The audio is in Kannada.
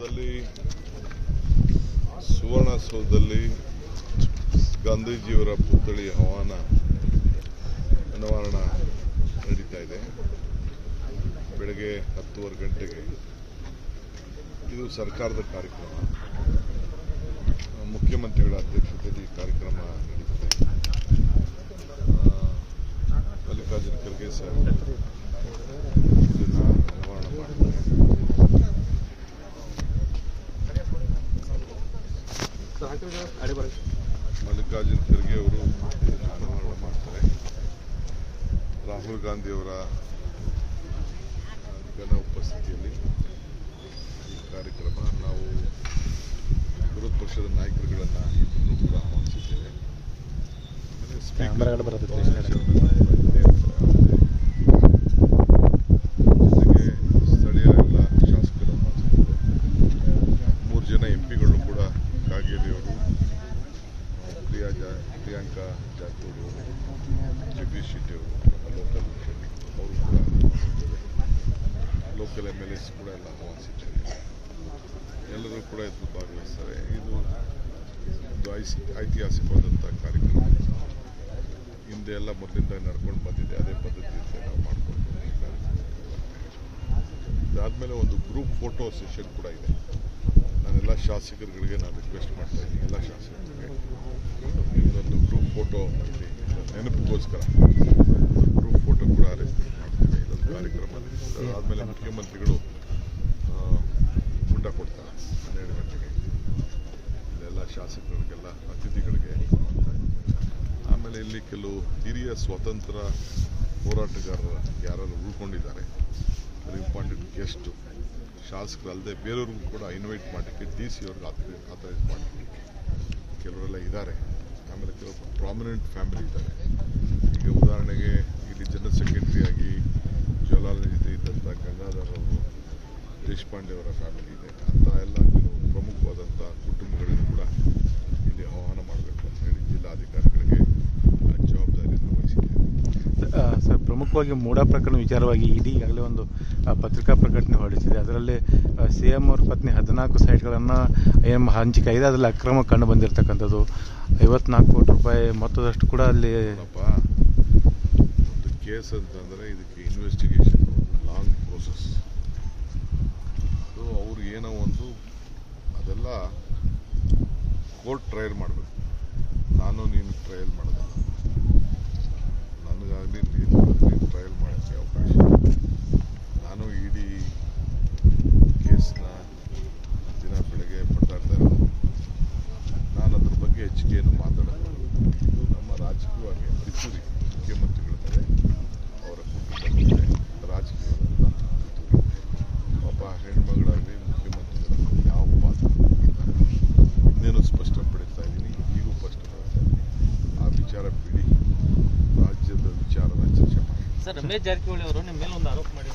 ವಿಧಾನಸೌಧದಲ್ಲಿ ಸುವರ್ಣಸೌಧದಲ್ಲಿ ಗಾಂಧೀಜಿಯವರ ಪುತ್ಥಳಿ ಹವಾನ ಅನಾವರಣ ನಡೀತಾ ಇದೆ. ಬೆಳಗ್ಗೆ ಹತ್ತುವರೆ ಗಂಟೆಗೆ ಇದು ಸರ್ಕಾರದ ಕಾರ್ಯಕ್ರಮ. ಮುಖ್ಯಮಂತ್ರಿಗಳ ಅಧ್ಯಕ್ಷತೆಯಲ್ಲಿ ಕಾರ್ಯಕ್ರಮ ನಡೀತದೆ ಆ, ಮಲ್ಲಿಕಾರ್ಜುನ ಖರ್ಗೆ ಸಾಹೇಬ್ ಇದನ್ನು ಅನಾವರಣ ಮಾಡ್ತಾರೆ ಮಲ್ಲಿಕಾರ್ಜುನ ಖರ್ಗೆ ಅವರು ಅನಾವರಣ ಮಾಡ್ತಾರೆ. ರಾಹುಲ್ ಗಾಂಧಿ ಅವರ ಘನ ಉಪಸ್ಥಿತಿಯಲ್ಲಿ ಈ ಕಾರ್ಯಕ್ರಮ ನಾವು ವಿರೋಧ ಪಕ್ಷದ ನಾಯಕರುಗಳನ್ನು ಕೂಡ ಆಹ್ವಾನಿಸಿದ್ದೇವೆ ಆಮೇಲೆ ಸ್ಪೀಕರ್ ಕ್ಯಾಮ್ರಾಗಳು ಬರುತ್ತೆ ಈ ಕಡೆ. ಜೊತೆಗೆ ಸ್ಥಳೀಯ ಎಲ್ಲ ಶಾಸಕರನ್ನು ಆಹ್ವಾನಿಸಿದ್ದೇವೆ ಮೂರು ಜನ ಎಂ ಪಿಗಳು ಕೂಡ ಕಾಗೇರಿ ಅವರು ಪ್ರಿಯಾ ಜಾ ಪ್ರಿಯಾಂಕಾ ಜಾರಕಿಹೊಳಿ ಅವರು ಜಗದೀಶ್ ಶೆಟ್ಟಿ ಅವರು, ಲೋಕಲ್ ಅವರು ಕೂಡ ಲೋಕಲ್ ಎಂ ಎಲ್ ಎಸ್ ಕೂಡ ಎಲ್ಲರೂ ಕೂಡ ಇದು ಭಾಗವಹಿಸ್ತಾರೆ. ಇದು ಒಂದು ಐಸಿ, ಐತಿಹಾಸಿಕವಾದಂಥ ಕಾರ್ಯಕ್ರಮ. ಹಿಂದೆ ಎಲ್ಲ ಮೊದಲಿಂದ ನಡ್ಕೊಂಡು ಬಂದಿದೆ. ಅದೇ ಪದ್ಧತಿಯಿಂದ ನಾವು ಮಾಡಿಕೊಂಡು ಇದಾದಮೇಲೆ ಒಂದು ಗ್ರೂಪ್ ಫೋಟೋ ಸೆಷನ್ ಕೂಡ ಇದೆ. ನಾನೆಲ್ಲ ಶಾಸಕರುಗಳಿಗೆ ನಾನು ರಿಕ್ವೆಸ್ಟ್ ಮಾಡ್ತಾ ಇದ್ದೀನಿ, ಎಲ್ಲ ಶಾಸಕರಿಗೆ. ಫೋಟೋ ನೆನಪಿಗೋಸ್ಕರ ಫೋಟೋ ಕೂಡ ಅರೇಂಜ್ ಮಾಡ್ತೀವಿ ಇದೊಂದು ಕಾರ್ಯಕ್ರಮ ಅದಾದಮೇಲೆ ಮುಖ್ಯಮಂತ್ರಿಗಳು ಊಟ ಕೊಡ್ತಾರೆ ಹನ್ನೆರಡು ಗಂಟೆಗೆ. ಇಲ್ಲೆಲ್ಲ ಶಾಸಕರಿಗೆಲ್ಲ, ಅತಿಥಿಗಳಿಗೆ. ಆಮೇಲೆ ಇಲ್ಲಿ ಕೆಲವು ಹಿರಿಯ ಸ್ವತಂತ್ರ ಹೋರಾಟಗಾರರ ಯಾರು ಉಳ್ಕೊಂಡಿದ್ದಾರೆ. ಇಂಪಾರ್ಟೆಂಟ್ ಗೆಸ್ಟು ಶಾಸಕರಲ್ಲದೆ ಬೇರೆಯವ್ರಿಗೂ ಕೂಡ ಇನ್ವೈಟ್ ಮಾಡಲಿಕ್ಕೆ ಡಿ ಸಿ ಅವ್ರಿಗೆ ಆಥರೈಸ್ ಮಾಡಲಿಕ್ಕೆ ಕೆಲವರೆಲ್ಲ ಇದ್ದಾರೆ. ಆಮೇಲೆ ಕೆಲವು ಪ್ರಾಮಿನೆಂಟ್ ಫ್ಯಾಮಿಲಿ ಇದ್ದಾರೆ. ಈಗ ಉದಾಹರಣೆಗೆ ಇಲ್ಲಿ ಜನರಲ್ ಸೆಕ್ರೆಟರಿ ಆಗಿ ಜವಾಹರ್ಲಾಲ್ ಜೊತೆ ಇದ್ದಂಥ ಗಂಗಾಧರ್ ಅವರು, ದೇಶಪಾಂಡೆ ಅವರ ಫ್ಯಾಮಿಲಿ ಇದೆ. ಅಂಥ ಎಲ್ಲ ಕೆಲವು ಪ್ರಮುಖವಾದಂಥ ಕುಟುಂಬಗಳನ್ನು ಕೂಡ ಇಲ್ಲಿ ಆಹ್ವಾನ ಮಾಡಬೇಕು ಅಂತ ಹೇಳಿ ಜಿಲ್ಲಾಧಿಕಾರಿಗಳಿಗೆ ಪ್ರಮುಖವಾಗಿ ಮೂಡ ಪ್ರಕರಣ ವಿಚಾರವಾಗಿ ಇಡೀ ಈಗಾಗಲೇ ಒಂದು ಪತ್ರಿಕಾ ಪ್ರಕಟಣೆ ಹೊರಡಿಸಿದೆ. ಅದರಲ್ಲಿ ಸಿ ಎಂ ಅವ್ರ ಪತ್ನಿ ಹದಿನಾಲ್ಕು ಸೈಟ್ಗಳನ್ನು ಎಂ ಹಂಚಿಕೆ ಆಗಿದೆ ಅದರಲ್ಲಿ ಅಕ್ರಮ ಕಂಡು ಬಂದಿರತಕ್ಕಂಥದ್ದು. ಐವತ್ನಾಲ್ಕು ಕೋಟಿ ರೂಪಾಯಿ ಮೊತ್ತದಷ್ಟು ಕೂಡ ಅಲ್ಲಿ ಕೇಸ್ ಅಂತಂದರೆ ಇದಕ್ಕೆ ಇನ್ವೆಸ್ಟಿಗೇಷನ್ ಲಾಂಗ್ ಪ್ರೋಸೆಸ್ ಅವ್ರು ಏನೋ ಒಂದು, ಅದೆಲ್ಲ ಕೋರ್ಟ್ ಟ್ರಯಲ್ ಮಾಡಬೇಕು. ನಾನು ನೀನು ಟ್ರಯಲ್ ಮಾಡೋದಲ್ಲ. ನನಗಾಗಲಿ ನೀನು ಟ್ರಯಲ್ ಮಾಡೋಕ್ಕೆ ಅವಕಾಶ. ನಾನು ಇಡೀ ಕೇಸ್ನ ದಿನ ಬೆಳಗ್ಗೆ ಮಾತಾಡ್ತಾ ಇರೋದು ನಾನು ಅದ್ರ ಬಗ್ಗೆ ಹೆಚ್ಚಿಗೆ ಏನು ಇದು ನಮ್ಮ ರಾಜಕೀಯವಾಗಿ ಪಿತೂರಿ ಮುಖ್ಯಮಂತ್ರಿಗಳ ಮೇಲೆ ಅವರ ಕುಟುಂಬದ ಮೇಲೆ ರಾಜಕೀಯವಾದಂಥ ಪಿತೂರಿ ಒಬ್ಬ ಹೆಣ್ಮಗಳಾಗಲಿ ಮುಖ್ಯಮಂತ್ರಿಗಳ ಯಾವ ಪಾತ್ರ ಇಲ್ಲ ಇನ್ನೇನು ಸ್ಪಷ್ಟಪಡಿಸ್ತಾ ಇದ್ದೀನಿ ಈಗೂ ಸ್ಪಷ್ಟಪಡಿಸ್ತಾ ಇದ್ದೀನಿ ಆ ವಿಚಾರ ಬಿಡಿ ರಾಜ್ಯದ ವಿಚಾರದ ಚರ್ಚೆ ಮಾಡಿ ಸರ್ ರಮೇಶ್ ಜಾರಕಿಹೊಳಿ ಅವರು ನಿಮ್ಮ ಮೇಲೆ ಒಂದು ಆರೋಪ ಮಾಡಿ